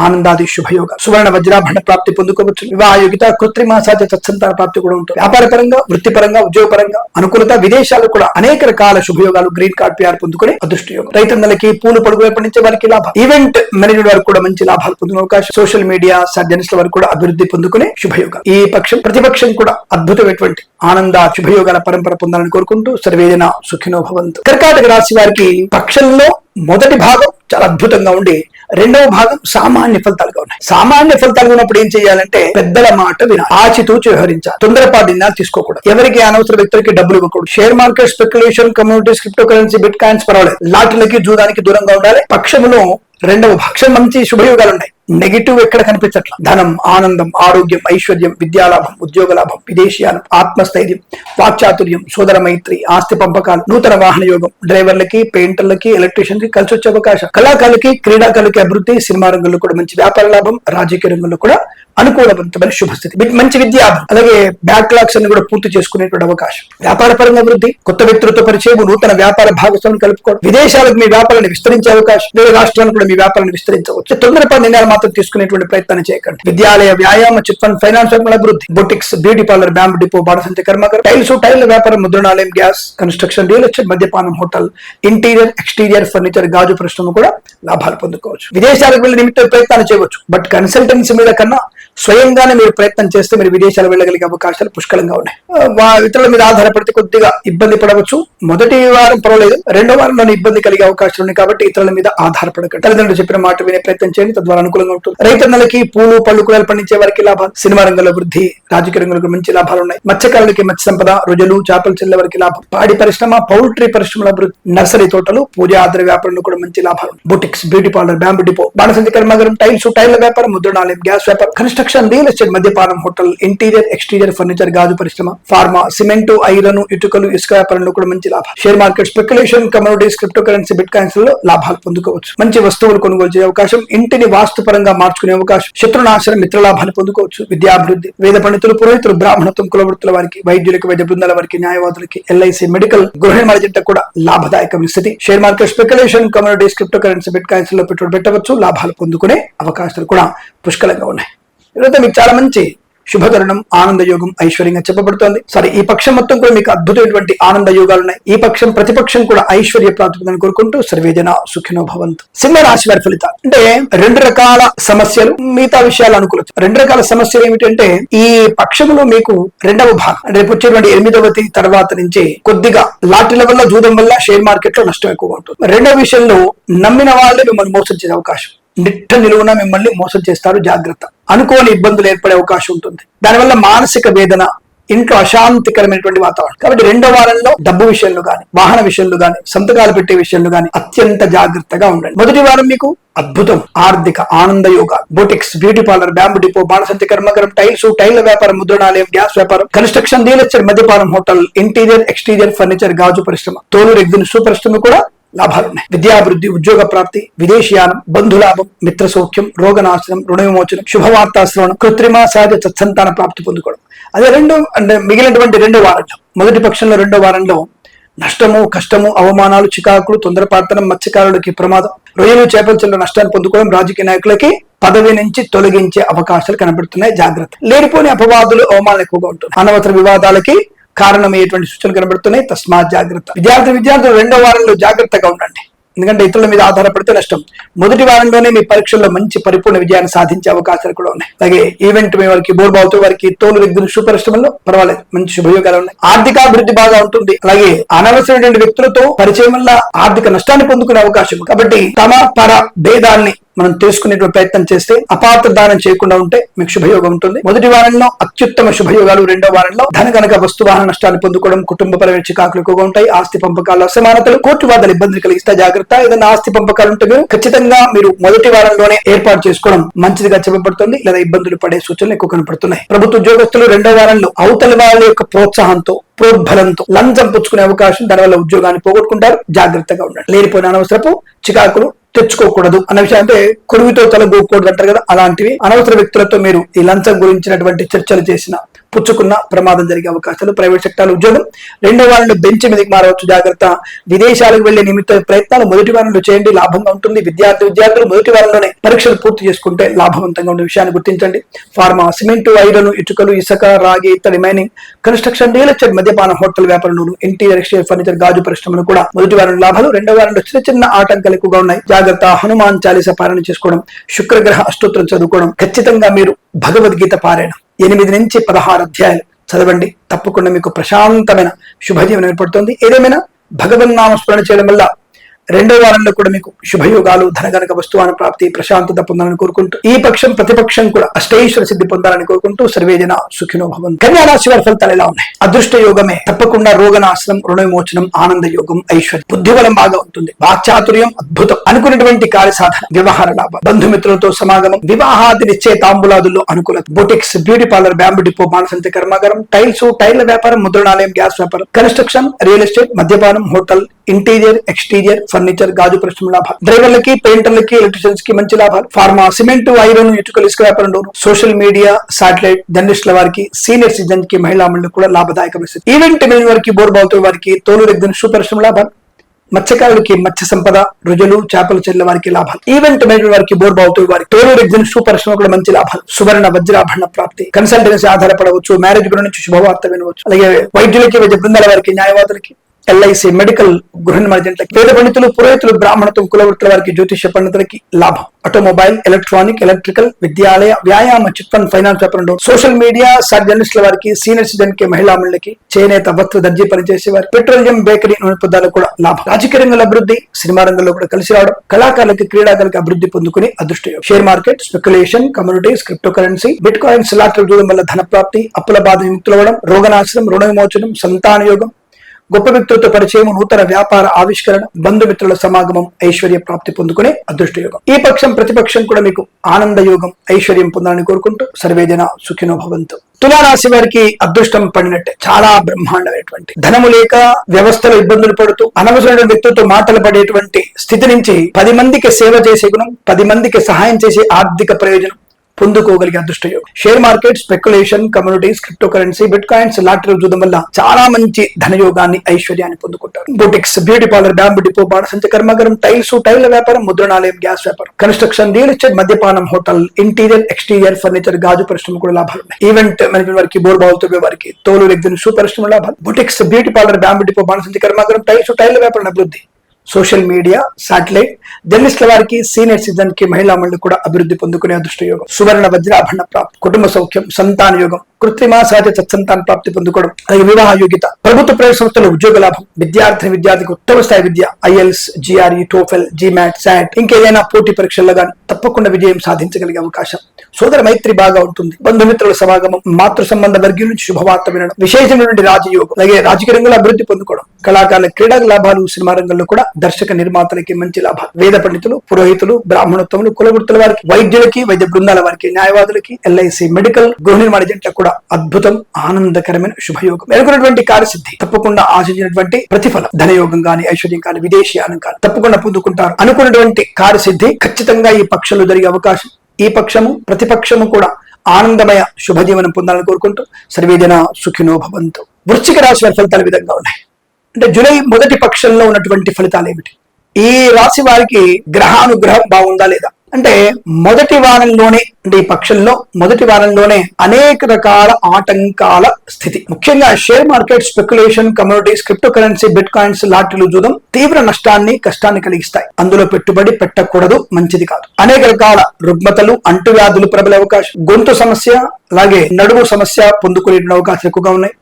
ఆనందాది శుభయోగ. సువర్ణ వజ్రాభరణ ప్రాప్తి పొందుకోవచ్చు. వివాహ యోగిత కృత్రిమ సాధ్య తత్సంతాన ప్రాప్తి కూడా ఉంటుంది. వ్యాపార పరంగా వృత్తిపరంగా ఉద్యోగపరంగా అనుకూలత విదేశాలు కూడా అనేక రకాల శుభయోగాలు గ్రీన్ కార్డ్ పిఆర్ పొందుకునే అదృష్ట యోగం రైతన్నలకి పూలు పొడుగు పండించే వారికి లాభం. ఈవెంట్ మేనేజ్మెంట్ వారికి కూడా మంచి లాభాలు పొందిన అవకాశం. సోషల్ మీడియా సర్జనిస్ట్ వారు కూడా అభివృద్ధి పొందుకునే శుభయోగం. ఈ పక్షం ప్రతిపక్షం కూడా అద్భుతమైనటువంటి ఆనంద శుభయోగాల పరంపర పొందాలని కోరుకుంటూ సర్వేదన సుఖినో భవంతు. కర్కాటక రాశి వారికి పక్షంలో మొదటి భాగం చాలా అద్భుతంగా ఉండి రెండవ భాగం సామాన్య ఫలితాలుగా ఉన్నాయి సామాన్య ఫలితాలుగా ఉన్నప్పుడు ఏం చేయాలంటే పెద్దల మాట విన ఆచితూచి వ్యవహరించాలి. తొందరపాటు నిర్ణయాలు తీసుకోకూడదు. ఎవరికి అనవసర వ్యక్తులకి డబ్బులు ఇవ్వకూడదు. Share market speculation communities crypto currency bit coins పర్వాలేదు. లాటరీలకి జూదానికి దూరంగా ఉండాలి. పక్షంలో రెండవ పక్షం మంచి శుభయోగాలు ఉన్నాయి. నెగిటివ్ ఎక్కడ కనిపించట్ల? ధనం ఆనందం ఆరోగ్యం ఐశ్వర్యం విద్యాలాభం ఉద్యోగ లాభం విదేశీయానం ఆత్మస్థైర్యం వాక్చాతుర్యం సోదర మైత్రి ఆస్తి పంపకాలు నూతన వాహన యోగం డ్రైవర్లకి పెయింటర్లకి ఎలక్ట్రీషియన్కి కలిసి వచ్చే అవకాశం. కళాకారులకి క్రీడాకారులకి అభివృద్ధి సినిమా రంగంలో కూడా మంచి వ్యాపార లాభం రాజకీయ రంగంలో కూడా అనుకూలవంతమైన శుభస్థితి. మంచి విద్య అలాగే బ్యాక్లాగ్స్ అన్ని కూడా పూర్తి చేసుకునేటువంటి అవకాశం. వ్యాపార పరంగా అభివృద్ధి కొత్త వ్యక్తులతో పరిచయం నూతన వ్యాపార భాగస్వామిని కలుపుకోవడం విదేశాలకు మీ వ్యాపారాన్ని విస్తరించే అవకాశం వేరే రాష్ట్రాలను కూడా మీ వ్యాపారాన్ని విస్తరించవచ్చు. తొందరపాటు నిర్ణయాలు మాత్రం తీసుకునేటువంటి ప్రయత్నం చేయకండి. విద్యాలయ వ్యాయామ చిట్ ఫండ్ ఫైనాన్స్ అభివృద్ధి boutiques beauty parlour bamboo depot బాడసంతి కర్మకర్ టైల్స్ టైల్ వ్యాపారం ముద్రణాలయం గ్యాస్ కన్స్ట్రక్షన్ రియల్ ఎస్టేట్ మద్యపానం హోటల్ ఇంటీరియర్ ఎక్స్టీరియర్ ఫర్నిచర్ గాజు పరిశ్రమ కూడా లాభాలు పొందుకోవచ్చు. విదేశాలకు వెళ్ళి నిమిత్తం ప్రయత్నాలు చేయవచ్చు. బట్ కన్సల్టెన్సీ మీద కన్నా స్వయంగానే మీరు ప్రయత్నం చేస్తే మీరు విదేశాలు వెళ్ళగలిగే అవకాశాలు పుష్కలంగా ఉన్నాయి. ఇతరుల మీద ఆధారపడితే కొద్దిగా ఇబ్బంది పడవచ్చు. మొదటి వారం పర్వాలేదు. రెండో వారంలోనే ఇబ్బంది కలిగే అవకాశాలు ఉన్నాయి కాబట్టి ఇతరుల మీద ఆధారపడకండి. తల్లిదండ్రులు చెప్పిన మాట వినే ప్రయత్నం చేయండి. తద్వారా అనుకూలంగా ఉంటుంది. రైతన్నలకి పూలు పళ్ళు కూరలు పండించే వారికి లాభాలు. సినిమా రంగంలో వృద్ధి రాజకీయ రంగంలో మంచి లాభాలు ఉన్నాయి. మత్స్యకారులకి మత్స్య సంపద రుజులు చేపలు చెల్లే వారికి లాభం. పాడి పరిశ్రమ పౌల్ట్రీ పరిశ్రమల వృద్ధి నర్సరీ తోటలు పూజ ఆధార వ్యాపారంలో కూడా మంచి లాభాలు boutiques beauty parlour bamboo depot బాణసంచి కర్మాగారం టైల్స్ టైల్ వ్యాపారం ముద్రణాలయం గ్యాస్ వ్యాపారం కన్స్ట్రక్షన్ రియల్ ఎస్టేట్ మద్యపానం హోటల్ ఇంటీరియర్ ఎక్స్టీరియర్ ఫర్నిచర్ గాజు పరిశ్రమ ఫార్మా సిమెంట్ ఐరన్ ఇటుకలు ఇసుక వ్యాపారంలో కూడా మంచి లాభం share market speculation communities crypto currency bit కాయిన్స్లో లాభాలు పొందుకోవచ్చు. మంచి వస్తువులు కొనుగోలు చేసే అవకాశం ఇంటిని వాస్తుపరంగా మార్చుకునే అవకాశం. శత్రునాశన మిత్రలాభాన్ని పొందుకోవచ్చు. విద్యాభివృద్ధి వేద పండితులు పురోహితులు బ్రాహ్మణత్వం కులవృత్తుల వారికి వైద్యులకు వైద్య బృందాల వారికి న్యాయవాదులకి ఎల్ఐసి మెడికల్ గృహ నిర్మాణ కూడా లాభదాయకమైన స్థితి. Share market speculation communities crypto currency bit కాయిన్స్లో పెట్టుబడి పెట్టవచ్చు. లాభాలు పొందుకునే అవకాశాలు కూడా పుష్కలంగా ఉన్నాయి. ఈరోజు మీకు చాలా మంచి శుభతరుణం ఆనంద యోగం ఐశ్వర్యంగా చెప్పబడుతోంది. సరే ఈ పక్షం మొత్తం కూడా మీకు అద్భుతమైనటువంటి ఆనంద యోగాలు ఉన్నాయి. ఈ పక్షం ప్రతిపక్షం కూడా ఐశ్వర్య ప్రాప్తిని కోరుకుంటూ సర్వేజన సుఖినో భవంతు. సింహ రాశి వారి ఫలితాలు. అంటే రెండు రకాల సమస్యలు మిగతా విషయాలు అనుకోవచ్చు రెండు రకాల సమస్యలు ఏమిటంటే ఈ పక్షంలో మీకు రెండవ భాగం. రేపు వచ్చేటువంటి ఎనిమిదవ తేదీ తర్వాత నుంచి కొద్దిగా లాటరీల వల్ల జూదం వల్ల షేర్ మార్కెట్లో నష్టం ఎక్కువ ఉంటుంది. రెండవ విషయంలో నమ్మిన వాళ్ళే మిమ్మల్ని మోసం చేసే అవకాశం. నిట్ట నిలువున మిమ్మల్ని మోసం చేస్తారు జాగ్రత్త. అనుకోని ఇబ్బందులు ఏర్పడే అవకాశం ఉంటుంది. దానివల్ల మానసిక వేదన ఇంట్లో అశాంతికరమైనటువంటి వాతావరణం. కాబట్టి రెండో వారంలో డబ్బు విషయంలో గాని వాహన విషయంలో గాని సంతకాలు పెట్టే విషయంలో గాని అత్యంత జాగ్రత్తగా ఉండండి. మొదటి వారం మీకు అద్భుతం ఆర్థిక ఆనంద యోగ boutiques beauty parlour bamboo depot బాణసంతి కర్మకరం టైల్స్ టైల్ వ్యాపారం ముద్రణాలయం గ్యాస్ వ్యాపారం కన్స్ట్రక్షన్ రియల్ మద్యపానం హోటల్ ఇంటీరియర్ ఎక్స్టీరియర్ ఫర్నిచర్ గాజు పరిశ్రమ తోలు రెగ్జిన్ సూపరిశ్రమ కూడా లాభాలున్నాయి. విద్యాభివృద్ధి ఉద్యోగ ప్రాప్తి విదేశీయానం బంధులాభం మిత్ర సౌఖ్యం రోగనాశనం రుణ విమోచనం శుభవార్తాశ్రవణం కృత్రిమ సహజ సత్సంతాన ప్రాప్తి పొందుకోవడం. అదే రెండు అంటే మిగిలినటువంటి రెండో వారంలో మొదటి పక్షంలో రెండో వారంలో నష్టము కష్టము అవమానాలు చికాకులు తొందరపార్తనం మత్స్యకారులకి ప్రమాదం రొయ్యలు చేపల చెల్లు నష్టాన్ని పొందుకోవడం రాజకీయ నాయకులకి పదవి నుంచి తొలగించే అవకాశాలు కనబడుతున్నాయి. జాగ్రత్త. లేనిపోని అపవాదులు అవమానాలు ఎక్కువగా ఉంటుంది అనవసర వివాదాలకి కారణమయ్యేటువంటి సూచనలు కనబడుతున్నాయి. తస్మాత్ జాగ్రత్త. విద్యార్థి విద్యార్థులు రెండో వారంలో జాగ్రత్తగా ఉండండి. ఎందుకంటే ఇతరుల మీద ఆధారపడితే నష్టం. మొదటి వారంలోనే మీ పరీక్షల్లో మంచి పరిపూర్ణ విజయాన్ని సాధించే అవకాశాలు కూడా ఉన్నాయి. అలాగే ఈవెంట్ మీ వారికి బోర్డు అవుతూ వారికి తోలు వ్యక్తులు షూ పర్వాలేదు. మంచి శుభయోగాలు ఉన్నాయి. ఆర్థికాభివృద్ధి బాగా ఉంటుంది. అలాగే అనవసరమైన వ్యక్తులతో పరిచయం వల్ల ఆర్థిక నష్టాన్ని పొందుకునే అవకాశం కాబట్టి తమ పర భేదాన్ని మనం తెలుసుకునేటువంటి ప్రయత్నం చేస్తే అపాత్ర దానం చేయకుండా ఉంటే మీకు శుభయోగం ఉంటుంది. మొదటి వారంలో అత్యుత్తమ శుభయోగాలు రెండో వారంలో ధన కనుక వస్తు వాహన నష్టాన్ని పొందుకోవడం కుటుంబపరమైన చికాకులు ఎక్కువగా ఉంటాయి ఆస్తి పంపకాలు అసమానతలు కోర్టు వాదాలు ఇబ్బందులు కలిగిస్తే జాగ్రత్త. ఏదైనా ఆస్తి పంపకాలు ఉంటే మీరు ఖచ్చితంగా మీరు మొదటి వారంలోనే ఏర్పాటు చేసుకోవడం మంచిదిగా చెప్పబడుతుంది లేదా ఇబ్బందులు పడే సూచనలు ఎక్కువ కనపడుతున్నాయి. ప్రభుత్వ ఉద్యోగస్తులు రెండో వారంలో అవతల వాళ్ళ యొక్క ప్రోత్సాహంతో ప్రోద్బలంతో లంచం పుచ్చుకునే అవకాశం దానివల్ల ఉద్యోగాన్ని పోగొట్టుకుంటారు. జాగ్రత్తగా ఉండండి. లేనిపోయిన అనవసరపు చికాకులు తెచ్చుకోకూడదు అన్న విషయం అంటే కొరువితో తలగోకూడదు అంటారు కదా అలాంటివి. అనవసర వ్యక్తులతో మీరు ఈ లంచం గురించినటువంటి చర్చలు చేసిన పుచ్చుకున్న ప్రమాదం జరిగే అవకాశాలు ప్రైవేట్ సెక్టార్ ఉద్యోగం రెండో వారంలో బెంచ్ మీదకి మారవచ్చు. జాగ్రత్త. విదేశాలకు వెళ్ళే నిమిత్త ప్రయత్నాలు మొదటి వారంలో చేయండి లాభంగా ఉంటుంది. విద్యార్థి విద్యార్థులు మొదటి వారంలోనే పరీక్షలు పూర్తి చేసుకుంటే లాభవంతంగా ఉండే విషయాన్ని గుర్తించండి. ఫార్మా సిమెంట్ ఐరన్ ఇటుకలు ఇసుక రాగి ఇత్తడి మైనింగ్ కన్స్ట్రక్షన్ రియల్ ఎస్టేట్ మద్యపాన హోటల్ వ్యాపారంలోను ఇంటీరియర్ ఎక్స్చేంజ్ ఫర్నిచర్ గాజు పరిశ్రమలు కూడా మొదటి వారం లాభాలు రెండో వారంలో చిన్న చిన్న ఆటంకాలు ఎక్కువగా ఉన్నాయి. జాగ్రత్త. హనుమాన్ చాలీస పారాయణ చేసుకోవడం శుక్రగ్రహ అష్టోత్తరం చదువుకోవడం ఖచ్చితంగా మీరు భగవద్గీత పారాయణం. ఎనిమిది నుంచి పదహారు అధ్యాయాలు చదవండి. తప్పకుండా మీకు ప్రశాంతమైన శుభజీవనం ఏర్పడుతుంది. ఏదేమైనా భగవన్నామ స్మరణ చేయడం వల్ల రెండో వారంలో కూడా మీకు శుభయోగాలు ధనగనక వస్తువాన ప్రాప్తి ప్రశాంతత పొందాలని కోరుకుంటూ ఈ పక్షం ప్రతిపక్షం కూడా అష్టైశ్వర సిద్ధి పొందాలని కోరుకుంటూ సర్వేజన సుఖినో భవన్ కన్యా రాశి వారి ఫలితాలు ఎలా ఉన్నాయి? అదృష్ట యోగమే తప్పకుండా రోగనాశనం రుణ విమోచనం ఆనంద యోగం ఐశ్వర్యం బుద్ధిబలం బాగా ఉంటుంది. వాక్చాతుర్యం అద్భుతం అనుకున్నటువంటి కార్య సాధన వ్యవహార లాభం బంధుమిత్రులతో సమాగమం వివాహాది నిశ్చయ తాంబులాదుల్లో అనుకూలత boutiques beauty parlour bamboo depot మానసంత కర్మాగారం టైల్స్ టైర్ల వ్యాపారం ముద్రణాలయం గ్యాస్ వ్యాపారం కన్స్ట్రక్షన్ రియల్ ఎస్టేట్ మద్యపానం హోటల్ ఇంటీరియర్ ఎక్స్టీరియర్ ఫర్నిచర్ గాజు పరిశ్రమ లాభాలు డ్రైవర్లకి పెయింటర్లకి ఎలక్ట్రీషియన్స్కి మంచి లాభాలు. ఫార్మా సిమెంట్ ఐరన్ ఇటుకలు ఇసుక వ్యాపారం సోషల్ మీడియా సాటిలైట్ జర్నలిస్టుల వారికి సీనియర్ సిటిజన్కి మహిళా మండలి కూడా లాభదాయక ఈవెంట్ వారికి వారికి బోర్బావుతో వారికి తోలు రెగ్గిన షూ పరిశ్రమ లాభాలు. మత్స్యకారులకి మత్స్య సంపద రుజులు చేపల చెల్లె వారికి లాభాలు. ఈవెంట్ మేనేజర్ వారికి బోర్బావుతో వారికి తోలు రెగ్జిన్ షూ పరిశ్రమ కూడా మంచి లాభాలు. సువర్ణ వజ్రాభరణ ప్రాప్తి. కన్సల్టెన్సీ ఆధారపడవచ్చు. మ్యారేజ్ గురించి శుభవార్త వినవచ్చు. అలాగే వైద్యులకి వైద్య బృందాల వారికి న్యాయవాదులకి ఎల్ఐసి మెడికల్ గృహ నిర్మాణ పేద పండితులు పురోహితులు బ్రాహ్మణత్వం కులవృత్తుల వారికి జ్యోతిష పండితులకి లాభం. ఆటోమొబైల్ ఎలక్ట్రానిక్ ఎలక్ట్రికల్ విద్యాలయ వ్యాయామ చిట్ ఫండ్ ఫైనాన్స్ వ్యాపారం సోషల్ మీడియా సార్ జర్నలిస్టుల వారికి సీనియర్ సిటిజన్కి మహిళా మండలికి చేనేత వస్త్ర దర్జీ పనిచేసే వారి పెట్రోలియం బేకరీ నూనె పదార్థాలకు కూడా లాభం. రాజకీయ రంగంలో అభివృద్ధి సినిమా రంగంలో కూడా కలిసి రావడం కళాకారులకి క్రీడాకారులకి అభివృద్ధి పొందుకుని అదృష్టం. Share market speculation communities crypto currency bit coins lottery చూడడం వల్ల ధన ప్రాప్తి అప్పుల బాధ విముక్తులవడం రోగనాశనం రుణ విమోచనం సంతాన యోగం గొప్ప వ్యక్తులతో పరిచయం నూతన వ్యాపార ఆవిష్కరణ బంధుమిత్రుల సమాగమం ఐశ్వర్య ప్రాప్తి పొందుకునే అదృష్ట యోగం ఈ పక్షం ప్రతిపక్షం కూడా మీకు ఆనంద యోగం ఐశ్వర్యం పొందాలని కోరుకుంటూ సర్వేజన సుఖినో భవంతు తులారాశి వారికి అదృష్టం పడినట్టే చాలా బ్రహ్మాండమైనటువంటి. ధనము లేక వ్యవస్థలో ఇబ్బందులు పడుతూ అనవసరమైన వ్యక్తులతో మాటలు పడేటువంటి స్థితి నుంచి పది మందికి సేవ చేసే గుణం పది మందికి సహాయం చేసే ఆర్థిక ప్రయోజనం పొందుకోగలిగే అదృష్టయోగం share market speculation communities crypto currency bit coins lottery చూడడం వల్ల చాలా మంచి ధనయోగాన్ని ఐశ్వర్యాన్ని పొందుకుంటారు. Boutiques beauty parlour bamboo depot బాణసంచ కర్మాగారం టైల్స్ టైల్ వ్యాపారం ముద్రణాలయం గ్యాస్ వ్యాపారం. కన్స్ట్రక్షన్ రియల్ ఎస్టేట్ మద్యపానం హోటల్ ఇంటీరియర్ ఎక్స్టీరియర్ ఫర్నిచర్ గాజు పరిశ్రమ కూడా లాభాలు ఉన్నాయి. ఈవెంట్ మేనేజ్మెంట్ వారికి బోర్ బావులతో వారికి తోలు రెగ్జిన్ షూ పరిశ్రమ లాభాలు. Boutiques beauty parlour bamboo depot బాణసంచ కర్మాగారం టైల్స్ టైల్ వ్యాపారం అభివృద్ధి. సోషల్ మీడియా శాటిలైట్ జర్నలిస్టుల వారికి సీనియర్ సిటిజన్కి మహిళా మండలి కూడా అభివృద్ధి పొందుకునే అదృష్ట యోగం సువర్ణ వజ్రాభరణ ప్రాప్తి. కుటుంబ సౌఖ్యం సంతాన యోగం. కృత్రిమ సహజ సత్సంతాన ప్రాప్తి పొందుకోవడం. అలాగే వివాహ యోగ్యత. ప్రభుత్వ ప్రైవేట్ సంస్థల ఉద్యోగ లాభం. విద్యార్థిని విద్యార్థికి ఉత్తమ స్థాయి విద్య. IELTS GRE TOEFL GMAT SAT ఇంకేదైనా పోటీ పరీక్షల్లో కానీ తప్పకుండా విజయం సాధించగలిగే అవకాశం. సోదర మైత్రి బాగా ఉంటుంది. బంధుమిత్రుల సమాగమం మాతృ సంబంధ వర్గీయుల నుంచి శుభవార్త వినడం విశేషమైనటువంటి రాజయోగం అలాగే రాజకీయ రంగంలో అభివృద్ధి పొందుకోవడం కళాకారుల క్రీడా లాభాలు సినిమా రంగంలో కూడా దర్శక నిర్మాతలకి మంచి లాభాలు వేద పండితులు పురోహితులు బ్రాహ్మణోత్తములు కులగుర్తుల వారికి వైద్యులకి వైద్య బృందాల వారికి న్యాయవాదులకి ఎల్ఐసి మెడికల్ గృహ నిర్మాణ జంటలకు కూడా అద్భుతం ఆనందకరమైన శుభయోగం. ఎదుగునటువంటి కార్యసిద్ధి తప్పకుండా ఆశించినటువంటి ప్రతిఫలం. ధనయోగం కానీ ఐశ్వర్యం కానీ విదేశీయానం కానీ తప్పకుండా పొందుకుంటారు. అనుకున్నటువంటి కార్యసిద్ధి ఖచ్చితంగా ఈ పక్షంలో జరిగే అవకాశం. ఈ పక్షము ప్రతిపక్షము కూడా ఆనందమయ శుభజీవనం పొందాలని కోరుకుంటూ సర్వేజన సుఖినో భవంతు. వృశ్చిక రాశి ఫలితాల విధంగా ఉన్నాయి. అంటే జూలై మొదటి పక్షంలో ఉన్నటువంటి ఫలితాలు ఏమిటి? ఈ రాశి వారికి గ్రహానుగ్రహం బాగుందా లేదా? అంటే మొదటి వారంలోనే అంటే ఈ పక్షంలో మొదటి వారంలోనే అనేక రకాల ఆటంకాల స్థితి. ముఖ్యంగా share market speculation communities crypto currency bit coins లాటరీలు జూదం తీవ్ర నష్టాన్ని కష్టాన్ని కలిగిస్తాయి. అందులో పెట్టుబడి పెట్టకూడదు మంచిది కాదు. అనేక రకాల రుగ్మతలు అంటువ్యాధులు ప్రబలే అవకాశం. గొంతు సమస్య అలాగే నడుము సమస్య పొందుకునే అవకాశం ఎక్కువగా ఉన్నాయి.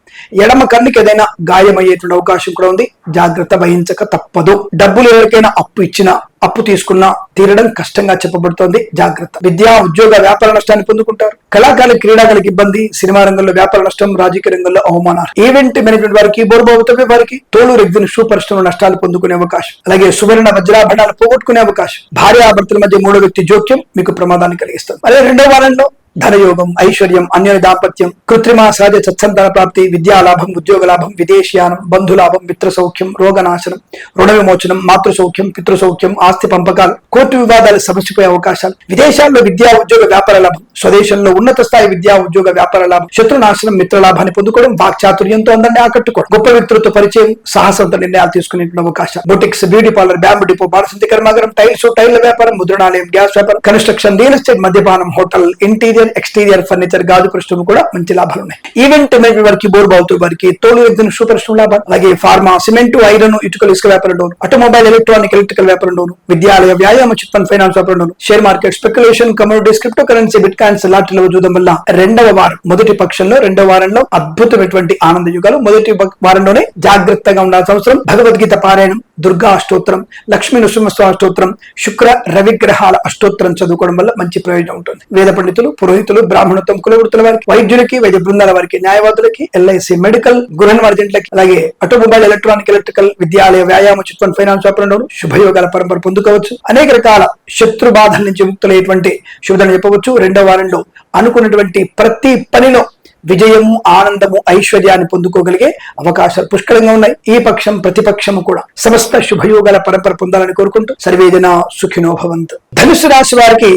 ఎడమ కన్నుకి ఏదైనా గాయమయ్యేటువంటి అవకాశం కూడా ఉంది. జాగ్రత్త వహించక తప్పదు. డబ్బులు ఎవరికైనా అప్పు ఇచ్చినా అప్పు తీసుకున్నా తీరడం కష్టంగా చెప్పబడుతోంది. జాగ్రత్త. విద్యా ఉద్యోగ వ్యాపార నష్టాన్ని పొందుకుంటారు. కళాకారులు క్రీడాకారులకు ఇబ్బంది. సినిమా రంగంలో వ్యాపార నష్టం రాజకీయ రంగంలో అవమానాలు. ఈవెంట్ మేనేజ్మెంట్ వారికి బోర్బాబుతో వారికి. తోలు రెగ్జిన్ షూ పరిశ్రమ నష్టాలు పొందుకునే అవకాశం. అలాగే సువర్ణ వజ్రాభరణాలు పోగొట్టుకునే అవకాశం. భార్యాభర్తల మధ్య మూడో వ్యక్తి జోక్యం మీకు ప్రమాదాన్ని కలిగిస్తుంది. అలాగే రెండో వారంలో ధనయోగం ఐశ్వర్యం అన్య దాంపత్యం కృత్రిమ సహజ సత్సంతాన ప్రాప్తి విద్యాలాభం ఉద్యోగలాభం ఉద్యోగ లాభం విదేశీయానం బంధులాభం మిత్ర సౌఖ్యం రోగనాశనం రుణ విమోచనం మాతృ సౌఖ్యం పితృ సౌఖ్యం ఆస్తి పంపకాలు కోర్టు వివాదాలు సమస్యపోయే అవకాశాలు విదేశాల్లో విద్యా ఉద్యోగ వ్యాపార లాభం స్వదేశంలో ఉన్నత స్థాయి విద్యా ఉద్యోగ వ్యాపార లాభం శత్రునాశనం మిత్ర లాభాన్ని పొందుకోవడం వాక్చాతుర్యంతో అందరినీ ఆకట్టుకోవడం గొప్ప వ్యక్తులతో పరిచయం సాహసంతో నిర్ణయాలు తీసుకునే అవకాశం boutiques beauty parlour bamboo depot బాలసంతి కర్మాగారం టైల్స్ టైల్ వ్యాపారం ముద్రణాలయం గ్యాస్ వ్యాపారం కన్స్ట్రక్షన్ రియల్ ఎస్టేట్ మద్యపానం హోటల్ ఇంటీరియర్ ఎక్స్టీరియర్ ఫర్నిచర్ గాజు పరిశ్రమ కూడా మంచి లాభాలు ఉన్నాయి. ఈవెంట్ మేనేజ్మెంట్ వారికి బోర్ బావుతో వారికి తోలు ఎగ్జిన్ షూ పరిశ్రమ లాభాలు అలాగే ఫార్మా సిమెంట్ ఐరన్ ఇటుకలు ఇసుక వ్యాపారం లోను ఆటోమొబైల్ ఎలక్ట్రానిక్ ఎలక్ట్రికల్ వ్యాపారం డోన్ విద్యాలయ వ్యాయామ చిట్ ఫండ్ ఫైనాన్స్ వ్యాపారం Dhone share market speculation communities crypto currency bit coins లాటరీలో చూడడం వల్ల రెండవ వారం మొదటి పక్షంలో రెండవ వారంలో అద్భుతమైనటువంటి ఆనంద యుగాలు. మొదటి వారంలోనే జాగ్రత్తగా ఉండాల్సిన అవసరం. భగవద్గీత పారాయణం దుర్గా అష్టోత్తరం లక్ష్మీ నృసింహస్వామి అష్టోత్రం శుక్ర రవిగ్రహాల అష్టోత్తరం చదువుకోవడం వల్ల మంచి ప్రయోజనం ఉంటుంది. వేద పండితులు పురోహితులు బ్రాహ్మణత్వం కులవృత్తుల వారికి వైద్యులకి వైద్య బృందాల వారికి న్యాయవాదులకి ఎల్ఐసి మెడికల్ గృహ మార్జెంట్లకి అలాగే ఆటోమొబైల్ ఎలక్ట్రానిక్ ఎలక్ట్రికల్ విద్యాలయ వ్యాయామ చిత్వన్ ఫైనాన్స్ వ్యాపారంలో శుభయోగాల పరంపర పొందుకోవచ్చు. అనేక రకాల శత్రు బాధల నుంచి ముక్తులైనటువంటి శుభదని చెప్పవచ్చు. రెండవ వారంలో అనుకున్నటువంటి ప్రతి పనిలో విజయము ఆనందము ఐశ్వర్యాన్ని పొందుకోగలిగే అవకాశాలు పుష్కలంగా ఉన్నాయి. ఈ పక్షం ప్రతిపక్షము కూడా సమస్త శుభయోగాల పరంపర పొందాలని కోరుకుంటూ సర్వేదన సుఖినో భవంతు. ధనుసు రాశి వారికి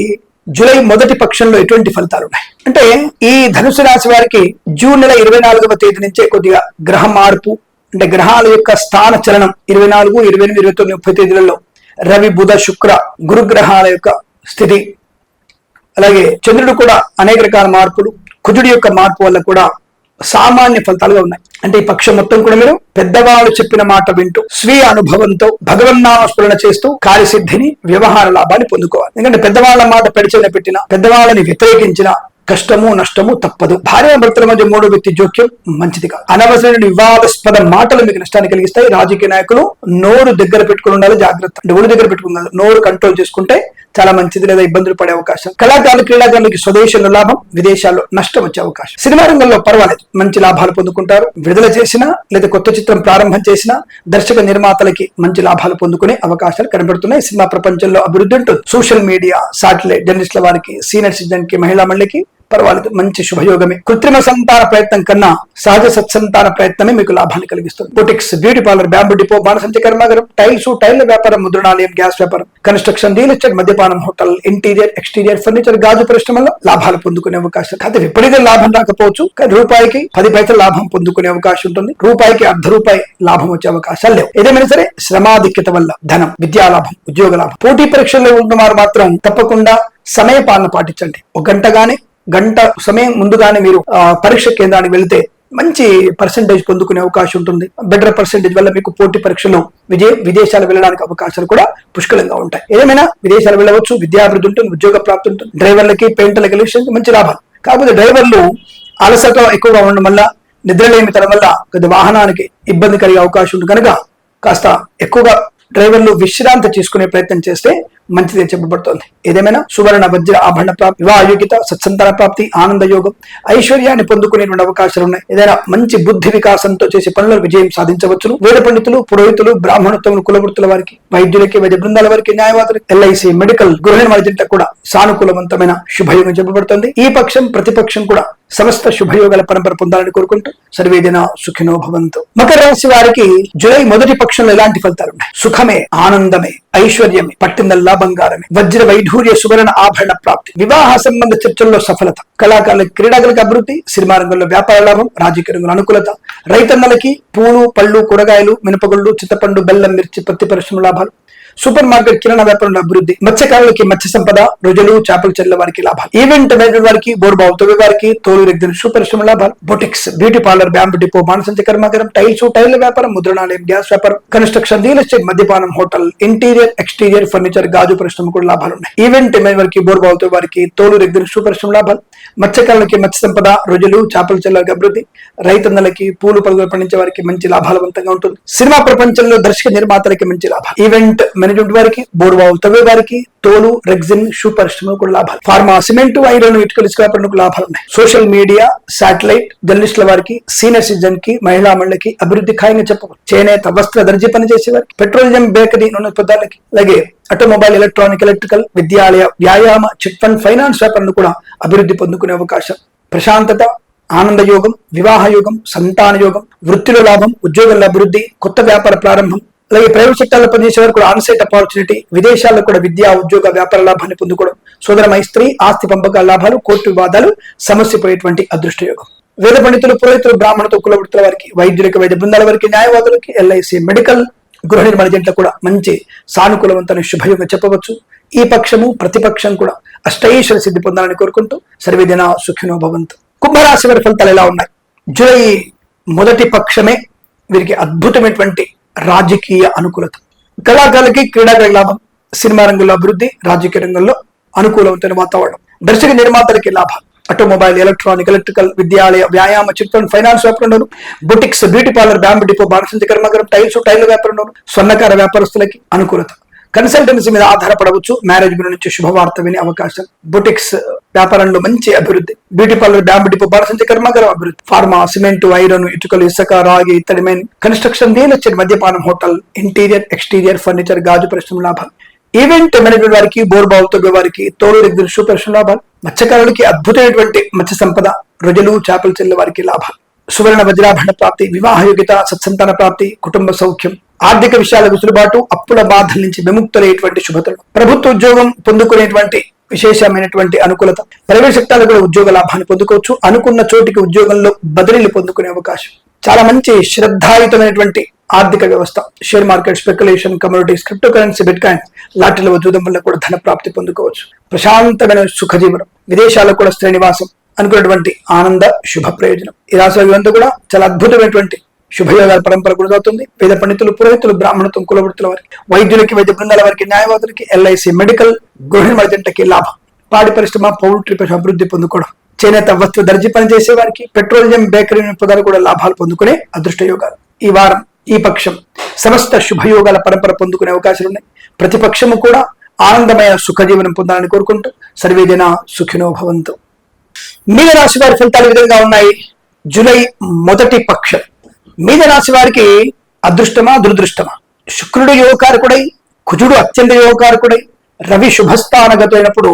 జూలై మొదటి పక్షంలో ఎటువంటి ఫలితాలు ఉన్నాయి? అంటే ఈ ధనుసు రాశి వారికి జూన్ నెల ఇరవై నాలుగవ తేదీ నుంచే కొద్దిగా గ్రహ మార్పు అంటే గ్రహాల యొక్క స్థాన చలనం ఇరవై నాలుగు ఇరవై ఎనిమిది ఇరవై తొమ్మిది ముప్పై తేదీలలో రవి బుధ శుక్ర గురు గ్రహాల యొక్క స్థితి అలాగే చంద్రుడు కూడా అనేక రకాల మార్పులు కుజుడి యొక్క మార్పు వల్ల కూడా సామాన్య ఫలితాలుగా ఉన్నాయి. అంటే ఈ పక్షం మొత్తం కూడా మీరు పెద్దవాళ్ళు చెప్పిన మాట వింటూ స్వీయ అనుభవంతో భగవన్నామ స్మరణ చేస్తూ కార్యసిద్ధిని వ్యవహార లాభాన్ని పొందుకోవాలి. ఎందుకంటే పెద్దవాళ్ళ మాట పెడిచిన పెట్టిన పెద్దవాళ్ళని వ్యతిరేకించిన కష్టము నష్టము తప్పదు. భార్య భర్తల మధ్య మూడో వ్యక్తి జోక్యం మంచిది కాదు. అనవసరమైన వివాదాస్పద మాటలు మీకు నష్టాన్ని కలిగిస్తాయి. రాజకీయ నాయకులు నోరు దగ్గర పెట్టుకుని ఉండాలి జాగ్రత్త. అంటే ఒళ్ళు దగ్గర పెట్టుకున్నారు నోరు కంట్రోల్ చేసుకుంటే చాలా మంచిది లేదా ఇబ్బందులు పడే అవకాశం. కళాకారులు క్రీడాకారులకి స్వదేశంలో లాభం విదేశాల్లో నష్టం వచ్చే అవకాశం. సినిమా రంగంలో పర్వాలేదు. మంచి లాభాలు పొందుకుంటారు. విడుదల చేసినా లేదా కొత్త చిత్రం ప్రారంభం చేసినా దర్శక నిర్మాతలకి మంచి లాభాలు పొందుకునే అవకాశాలు కనబడుతున్నాయి. సినిమా ప్రపంచంలో అభివృద్ధి ఉంటుంది. సోషల్ మీడియా సాటిలైట్ జర్నలిస్టుల వారికి సీనియర్ సిటిజన్కి మహిళా మండలికి పర్వాలేదు మంచి శుభయోగమే. కృత్రిమ సంతాన ప్రయత్నం కన్నా సహజ సత్సంతాన ప్రయత్నమే మీకు లాభాన్ని కలిగిస్తుంది. Boutiques beauty parlour bamboo depot బాణసంచ కర్మాగారం టైల్స్ టైల్ వ్యాపారం ముద్రణాలయం గ్యాస్ వ్యాపారం కన్స్ట్రక్షన్ రియల్ ఎస్టేట్ మద్యపానం హోటల్ ఇంటీరియర్ ఎక్స్టీరియర్ ఫర్నిచర్ గాజు పరిశ్రమలో లాభాలు పొందుకునే అవకాశం. కాదు విపరీత లాభం రాకపోవచ్చు కానీ రూపాయికి పది పైసలు లాభం పొందుకునే అవకాశం ఉంటుంది. రూపాయికి అర్ధ రూపాయి లాభం వచ్చే అవకాశాలు లేవు. ఏదేమైనా సరే శ్రమాధిక్యత వల్ల ధనం విద్యా లాభం ఉద్యోగ లాభం పోటీ పరీక్షల్లో ఉన్నవారు మాత్రం తప్పకుండా సమయ పాలన పాటించండి. ఒక గంట గానే గంట సమయం ముందుగానే మీరు పరీక్ష కేంద్రానికి వెళితే మంచి పర్సంటేజ్ పొందుకునే అవకాశం ఉంటుంది. బెటర్ పర్సంటేజ్ వల్ల మీకు పోటీ పరీక్షలు విజయ విదేశాలు వెళ్ళడానికి అవకాశాలు కూడా పుష్కలంగా ఉంటాయి. ఏదేమైనా విదేశాలు వెళ్ళవచ్చు విద్యాభివృద్ధి ఉంటుంది ఉద్యోగ ప్రాప్తి ఉంటుంది డ్రైవర్లకి పెయింటర్లకి ఎలక్షన్కి మంచి లాభాలు. కాకపోతే డ్రైవర్లు అలసట ఎక్కువగా ఉండడం వల్ల నిద్రలేమి తన వల్ల కొద్ది వాహనానికి ఇబ్బంది కలిగే అవకాశం ఉంది కనుక కాస్త ఎక్కువగా డ్రైవర్లు విశ్రాంతి తీసుకునే ప్రయత్నం చేస్తే మంచిది చెప్పబడుతోంది. ఏదేమైనా? సువర్ణ వజ్ర ఆభరణ ప్రాప్తి వివాహ యోగ్యత సత్సంతాన ప్రాప్తి ఆనంద యోగం ఐశ్వర్యాన్ని పొందుకునేటువంటి అవకాశాలు ఉన్నాయి. ఏదైనా మంచి బుద్ధి వికాసంతో చేసే పనుల్లో విజయం సాధించవచ్చును. వేద పండితులు పురోహితులు బ్రాహ్మణత్వం కులవృత్తుల వారికి వైద్యులకి వైద్య బృందాల వారికి న్యాయవాదులు ఎల్ఐసి మెడికల్ గృహ నిర్మాణ కూడా సానుకూలవంతమైన శుభయోగం చెప్పబడుతోంది. ఈ పక్షం ప్రతిపక్షం కూడా సమస్త శుభయోగాల పరంపర పొందాలని కోరుకుంటూ సర్వేదిన సుఖినో భవంతు. మకర రాశి వారికి జూలై మొదటి పక్షంలో ఎలాంటి ఫలితాలు ఉన్నాయి? సుఖమే ఆనందమే ఐశ్వర్యమే పట్టిందల్లా బంగారమే. వజ్ర వైఢూర్య సువర్ణ ఆభరణ ప్రాప్తి. వివాహ సంబంధ చర్చల్లో సఫలత. కళాకారులకు క్రీడాకులకు అభివృద్ధి సినిమా రంగంలో వ్యాపార లాభం రాజకీయ రంగంలో అనుకూలత. రైతన్నలకి పూలు పళ్ళు కూరగాయలు మినపగుళ్ళు చింతపండు బెల్లం మిర్చి పత్తి పరిశ్రమ లాభాలు. సూపర్ మార్కెట్ కిరాణా వ్యాపారంలో అభివృద్ధి మత్స్యకారులకి మత్స్య సంపద రుజులు చేపలు చెల్లెల వారికి లాభాలు. ఈవెంట్ మేనేజర్ వారికి బోర్బావు తొవి వారికి తోలు రెగ్గిన పరిశ్రమ లాభాలు. Boutiques beauty parlour bamboo depot మానసంచ కర్మాగారం టైల్స్ టైల్ వ్యాపారం ముద్రణాలయం గ్యాస్ వ్యాపారం కన్స్ట్రక్షన్ రియల్ ఎస్టేట్ మద్యపానం హోటల్ ఇంటీరియర్ ఎక్స్టీరియర్ ఫర్నిచర్ గాజు పరిశ్రమ కూడా లాభాలు ఉన్నాయి. ఈవెంట్ మేనేజర్ వారికి బోర్బావు తొవి వారికి తోలు రెగ్గిన సూపర్ పరిశ్రమ లాభాలు. మత్స్యకారులకి మత్స్య సంపద రుజులు చేపల చెల్లెలకి అభివృద్ధి. రైతన్నలకి పూలు పరుగులు పండించే వారికి మంచి లాభాలవంతంగా ఉంటుంది. సినిమా ప్రపంచంలో దర్శక నిర్మాతలకి మంచి లాభాలు. ఈవెంట్ మేనేజ్మెంట్ వారికి బోర్బావులు తవ్వే వారికి తోలు రెగ్జిన్ షూ పరిశ్రమకు కూడా లాభాలు. ఫార్మా సిమెంట్ ఐరన్ ఇటుకలు ఇసుక లాభాలు ఉన్నాయి. సోషల్ మీడియా శాటిలైట్ జర్నలిస్టుల వారికి సీనియర్ సిటిజన్కి మహిళా మండలికి అభివృద్ధి ఖాయంగా చెప్పవచ్చు చేనేత వస్త్ర దర్జీ పని చేసే వారికి పెట్రోలియం బేకరీ నూనె పదార్థాలకి అలాగే ఆటోమొబైల్ ఎలక్ట్రానిక్ ఎలక్ట్రికల్ విద్యాలయ వ్యాయామ చిట్ ఫండ్ ఫైనాన్స్ వ్యాపారాలను కూడా అభివృద్ధి పొందుకునే అవకాశం. ప్రశాంతత ఆనంద యోగం వివాహ యోగం సంతాన యోగం వృత్తిలో లాభం ఉద్యోగుల అభివృద్ధి కొత్త వ్యాపార ప్రారంభం అలాగే ప్రైవేట్ సెక్టార్లో పనిచేసే వారు కూడా ఆన్సైట్ ఆపర్చునిటీ విదేశాల్లో కూడా విద్యా ఉద్యోగ వ్యాపార లాభాన్ని పొందుకోవడం. సోదర మైస్త్రి ఆస్తి పంపకాల లాభాలు కోర్టు వివాదాలు సమస్య పోయేటువంటి అదృష్ట యోగం వేద పండితులు పురోహితులు బ్రాహ్మణులు కులవృత్తుల వారికి వైద్యులకి వైద్య బృందాల వారికి న్యాయవాదులకి ఎల్ఐసి మెడికల్ గృహ నిర్మాణ జంట కూడా మంచి సానుకూలవంతమైన శుభయోగం చెప్పవచ్చు. ఈ పక్షము ప్రతిపక్షం కూడా అష్టైశ్వర సిద్ధి పొందాలని కోరుకుంటూ సర్వేదిన సుఖినో భవంతు. కుంభరాశి వారి ఫలితాలు ఎలా ఉన్నాయి? జూలై మొదటి పక్షమే వీరికి అద్భుతమైనటువంటి రాజకీయ అనుకూలత. కళాకారులకి క్రీడాకారుల లాభం సినిమా రంగంలో అభివృద్ధి రాజకీయ రంగంలో అనుకూలమైన వాతావరణం. దర్శక నిర్మాతలకి లాభం ఆటోమొబైల్ ఎలక్ట్రానిక్ ఎలక్ట్రికల్ విద్యాలయ వ్యాయామ చిత్రం finance వ్యాపారంలోను boutiques beauty parlour bamboo depot బాణసంచ కర్మగరం టైల్స్ టైల్ వ్యాపారంలోను స్వర్ణకార వ్యాపారస్తులకి అనుకూలత. కన్సల్టెన్సీ మీద ఆధారపడవచ్చు. మ్యారేజ్ గురించి శుభవార్త వినే అవకాశం. బుటిక్స్ వ్యాపారంలో మంచి అభివృద్ధి. బ్యూటీ పార్లర్ బ్యాంబు డిపో బాలసంచ కర్మాగారం అభివృద్ధి. ఫార్మా సిమెంట్ ఐరన్ ఇటుకలు ఇసుక రాగి ఇత్తడి మెయిన్ కన్స్ట్రక్షన్ రియల్ ఎస్టేట్ మద్యపానం హోటల్ ఇంటీరియర్ ఎక్స్టీరియర్ ఫర్నిచర్ గాజు పరిశ్రమ లాభాలు. ఈవెంట్ మేనేజ్మెంట్ వారికి బోర్బావుతో వారికి తోలు రెగ్గులు పరిశ్రమ లాభాలు. మత్స్యకారులకి అద్భుతమైనటువంటి మత్స్య సంపద రొజలు చేపలు చెల్లె వారికి లాభాలు. సువర్ణ వజ్రాభరణ ప్రాప్తి వివాహ యోగ్యత సత్సంతాన ప్రాప్తి కుటుంబ సౌఖ్యం ఆర్థిక విషయాల గుసులుబాటు అప్పుల బాధల నుంచి విముక్తులైనటువంటి శుభతలు ప్రభుత్వ ఉద్యోగం పొందుకునేటువంటి విశేషమైనటువంటి అనుకూలత. ప్రైవేట్ సెక్టార్లో కూడా ఉద్యోగ లాభాన్ని పొందుకోవచ్చు. అనుకున్న చోటికి ఉద్యోగంలో బదిలీలు పొందుకునే అవకాశం. చాలా మంచి శ్రద్ధాయుతమైనటువంటి ఆర్థిక వ్యవస్థ. Share market speculation communities crypto currency bit coin లాటరీల ఉద్యోగం వల్ల కూడా ధన ప్రాప్తి పొందుకోవచ్చు. ప్రశాంతమైన సుఖజీవనం. విదేశాలకు విదేశాల్లో కూడా శ్రీనివాసం నివాసం అనుకున్నటువంటి ఆనంద శుభ ప్రయోజనం. ఈ రాశి కూడా చాలా అద్భుతమైనటువంటి శుభయోగాల పరంపర కొనసాగుతుంది పేద పండితులు పురోహితులు బ్రాహ్మణత్వం కులవృత్తుల వారికి వైద్యులకి వైద్య బృందాల వారికి న్యాయవాదులకి ఎల్ఐసి మెడికల్ గృహ నిర్మాణ జంటకి లాభం. పాడి పరిశ్రమ పౌల్ట్రీ పరిశ్రమ అభివృద్ధి పొందుకోవడం. చేనేత వస్తు దర్జీ పనిచేసే వారికి పెట్రోలియం బేకరీ పదాలు కూడా లాభాలు పొందుకునే అదృష్ట యోగాలు. ఈ వారం ఈ పక్షం సమస్త శుభయోగాల పరంపర పొందుకునే అవకాశాలు ఉన్నాయి ప్రతిపక్షము కూడా ఆనందమైన సుఖ జీవనం పొందాలని కోరుకుంటూ సర్వేజన సుఖినో భవంతు. మీన రాశి వారి ఫలితాలు విధంగా ఉన్నాయి. జూలై మొదటి పక్షం. మీన రాశి వారికి అదృష్టమా దురదృష్టమా? శుక్రుడు యువకారకుడై కుజుడు అత్యంత యువకారకుడై రవి శుభస్థానగతమైనప్పుడు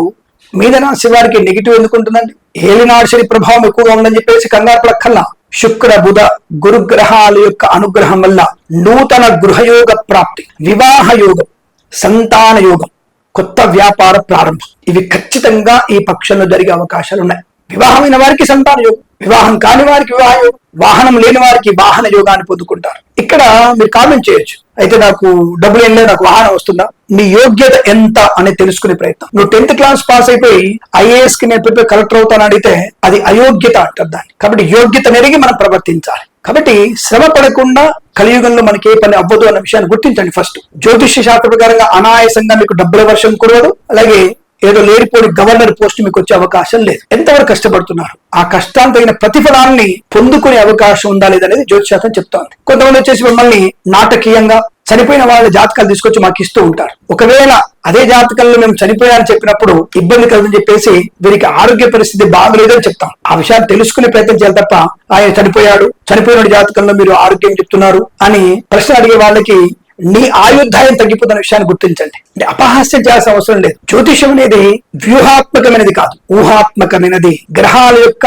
మీన రాశి వారికి నెగిటివ్ ఎందుకుంటుందండి ఏలినాడు శని ప్రభావం ఎక్కువగా ఉందని చెప్పేసి కంగారు పడక్కల్లా శుక్ర బుధ గురుగ్రహాల యొక్క అనుగ్రహం వల్ల నూతన గృహయోగ ప్రాప్తి వివాహ యోగం సంతాన యోగం కొత్త వ్యాపార ప్రారంభం. ఇవి ఖచ్చితంగా ఈ పక్షంలో జరిగే అవకాశాలు ఉన్నాయి వివాహమైన వారికి సంతాన యోగం వివాహం కాని వారికి వివాహ యోగం వాహనం లేని వారికి వాహన యోగాన్ని పొందుకుంటారు. ఇక్కడ మీరు కామెంట్ చేయొచ్చు. అయితే నాకు డబ్బులు ఏం లేదు నాకు వాహనం వస్తుందా? నీ యోగ్యత ఎంత అని తెలుసుకునే ప్రయత్నం. నువ్వు టెన్త్ క్లాస్ పాస్ అయిపోయి ఐఏఎస్కి నేను ప్రిపేర్ కలెక్టర్ అవుతాను అడిగితే అది అయోగ్యత అంటారు దాన్ని. కాబట్టి యోగ్యత నెరిగి మనం ప్రవర్తించాలి. కాబట్టి శ్రమ పడకుండా కలియుగంలో మనకి ఏ పని అవ్వదు అన్న విషయాన్ని గుర్తించండి ఫస్ట్ జ్యోతిష్య శాస్త్ర ప్రకారంగా అనాయాసంగా మీకు డబ్బుల వర్షం కురవదు. అలాగే ఏదో లేనిపోని గవర్నర్ పోస్ట్ మీకు వచ్చే అవకాశం లేదు. ఎంతవరకు కష్టపడుతున్నారు? ఆ కష్టాన్ని తగిన ప్రతిఫలాన్ని పొందుకునే అవకాశం ఉందా లేదనేది జ్యోతిశాస్త్రం చెప్తోంది. కొంతమంది వచ్చేసి మిమ్మల్ని నాటకీయంగా చనిపోయిన వాళ్ళ జాతకాలు తీసుకొచ్చి మాకు ఇస్తూ ఉంటారు. ఒకవేళ అదే జాతకంలో మేము చనిపోయారని చెప్పినప్పుడు ఇబ్బంది కలదని చెప్పేసి వీరికి ఆరోగ్య పరిస్థితి బాగలేదని చెప్తాం. ఆ విషయాన్ని తెలుసుకునే ప్రయత్నం చేయాలి తప్ప ఆయన చనిపోయాడు. చనిపోయిన జాతకంలో మీరు ఆరోగ్యం చెప్తున్నారు అని ప్రశ్న అడిగే వాళ్ళకి నీ ఆయుర్దాయం తగ్గిపోతున్న విషయాన్ని గుర్తించండి. అంటే అపహాస్యం చేయాల్సిన అవసరం లేదు. జ్యోతిషం అనేది వ్యూహాత్మకమైనది కాదు. ఊహాత్మకమైనది. గ్రహాల యొక్క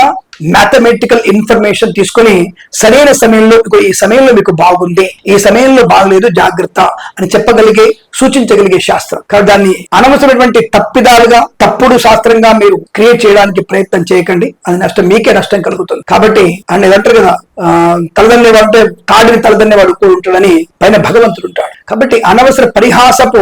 మ్యాథమెటికల్ ఇన్ఫర్మేషన్ తీసుకొని సరైన సమయంలో ఈ సమయంలో మీకు బాగుంది. ఈ సమయంలో బాగలేదు జాగ్రత్త అని చెప్పగలిగే సూచించగలిగే శాస్త్రం. కాబట్టి దాన్ని అనవసరమైనటువంటి తప్పిదాలుగా తప్పుడు శాస్త్రంగా మీరు క్రియేట్ చేయడానికి ప్రయత్నం చేయకండి. అది నష్టం మీకే నష్టం కలుగుతుంది. కాబట్టి ఆయన అంటారు కదా తలదన్నే తలదన్నేవాడు అంటే తాడిని తలదన్నేవాడు కూడా ఉంటాడని పైన భగవంతుడు ఉంటాడు. కాబట్టి అనవసర పరిహాసపు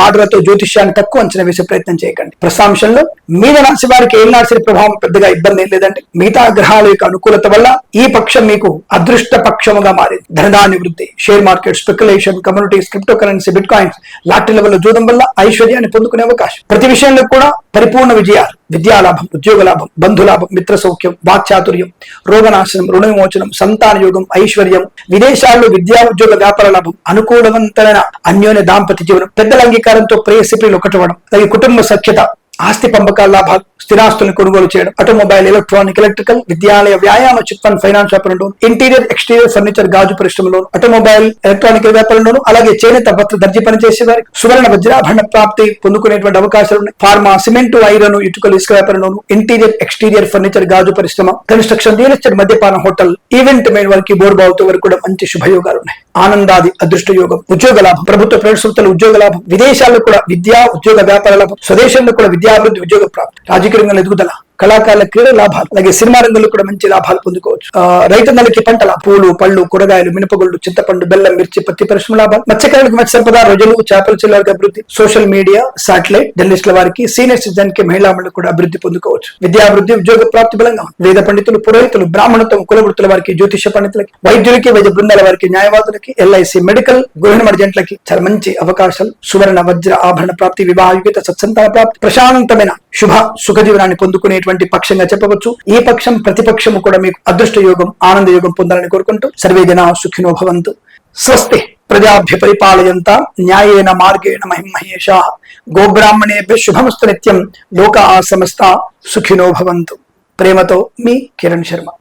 మాటలతో జ్యోతిష్యాన్ని తక్కువ అంచనా వేసే ప్రయత్నం చేయకండి. ప్రశాంశంలో మీద రాశి వారికి ఏం నాశి ప్రభావం పెద్దగా ఇబ్బంది ఏం లేదండి. మిగతా గ్రహాల యొక్క అనుకూలత వల్ల ఈ పక్షం మీకు అదృష్ట పక్షముగా మారింది. ధనధాన్య వృద్ధి share market speculation communities crypto currency bit coins లాటరీల వల్ల చూడడం వల్ల ఐశ్వర్యాన్ని పొందుకునే అవకాశం. ప్రతి విషయంలో కూడా పరిపూర్ణ విజయాలు. విద్యా లాభం ఉద్యోగ లాభం బంధు లాభం మిత్ర సౌఖ్యం వాక్చాతుర్యం రోగనాశనం రుణ విమోచనం సంతాన యోగం ఐశ్వర్యం విదేశాల్లో విద్యా ఉద్యోగ వ్యాపార లాభం అనుకూలవంతమైన అన్యోన్య దాంపత్య జీవనం పెద్దల అంగీకారంతో ప్రేయసిప్రియులు ఒకటవడం అలాగే కుటుంబ సఖ్యత ఆస్తి పంపకాల లాభాలు స్థిరాస్తులను కొనుగోలు చేయడం ఆటోమొబైల్ ఎలక్ట్రానిక్ ఎలక్ట్రికల్ విద్యాలయ వ్యాయామ చిట్ ఫండ్ ఫైనాన్స్ వ్యాపారంలో ఇంటీరియర్ ఎక్స్టీరియర్ ఫర్నిచర్ గాజు పరిశ్రమలో ఆటోమొబైల్ ఎలక్ట్రానిక్ వ్యాపారంలోను అలాగే చేనేత వస్త్ర దర్జీ పనిచేసే వారికి సువర్ణ వజ్రాభరణ ప్రాప్తి పొందుకునేటువంటి అవకాశాలు ఉన్నాయి. ఫార్మా సిమెంట్ ఐరన్ ఇటుకలు ఇసుక వ్యాపారంలోను ఇంటీరియర్ ఎక్స్టీరియర్ ఫర్నిచర్ గాజు పరిశ్రమ కన్స్ట్రక్షన్ రియల్ ఎస్టేట్ మద్యపాన హోటల్ ఈవెంట్ మెయిన్ వారికి బోర్బావుతో వరకు కూడా మంచి శుభయోగాలు ఉన్నాయి. ఆనందాది అదృష్ట యోగం. ఉద్యోగ లాభం. ప్రభుత్వ ప్రైవేట్ సంస్థల ఉద్యోగ లాభం. విదేశాల్లో కూడా విద్యా ఉద్యోగ వ్యాపార లాభం. స్వదేశంలో కూడా విద్యాభివృద్ధి ఉద్యోగ ప్రాప్తి. రాజకీయ రంగంలో ఎదుగుదల. కళాకారుల క్రీడ లాభాలు అలాగే సినిమా రంగంలో కూడా మంచి లాభాలు పొందుకోవచ్చు. రైతన్నలకి పంటల పూలు పళ్ళు కూరగాయలు మినపగుళ్ళు చింతపండు బెల్లం మిర్చి పత్తి పరిశ్రమ లాభాలు మత్స్యకారులకు మత్స్య సంపద రోజులు చేపల చెల్లెలకు అభివృద్ధి. సోషల్ మీడియా సాటిలైట్ జర్నలిస్టుల వారికి సీనియర్ సిటిజన్కి మహిళా కూడా అభివృద్ధి పొందుకోవచ్చు. విద్యాభివృద్ధి ఉద్యోగ ప్రాప్తి బలంగా వేద పండితులు పురోహితులు బ్రాహ్మణత్వం కులవృత్తుల వారికి జ్యోతిష పండితులకి వైద్యులకి వైద్య బృందాల వారికి న్యాయవాదులకి ఎల్ఐసి మెడికల్ గృహిణి మర్జెంట్లకి చాలా మంచి అవకాశాలు. సువర్ణ వజ్ర ఆభరణ ప్రాప్తి వివాహయుగత సత్సంతాన ప్రాప్తి. ప్రశాంతమైన శుభ సుఖ జీవనాన్ని పొందుకునేటువంటి ఉన్నటువంటి పక్షంగా చెప్పవచ్చు. ఈ పక్షం ప్రతిపక్షము కూడా మీకు అదృష్ట యోగం ఆనంద యోగం పొందాలని కోరుకుంటూ సర్వే జన సుఖినో భవంతు. స్వస్తి ప్రజాభ్య పరిపాలయంత న్యాయేన మార్గేణ మహిమహేష గోబ్రాహ్మణేభ్య శుభమస్తు నిత్యం లోకా సమస్త సుఖినో భవంతు. ప్రేమతో మీ కిరణ్ శర్మ.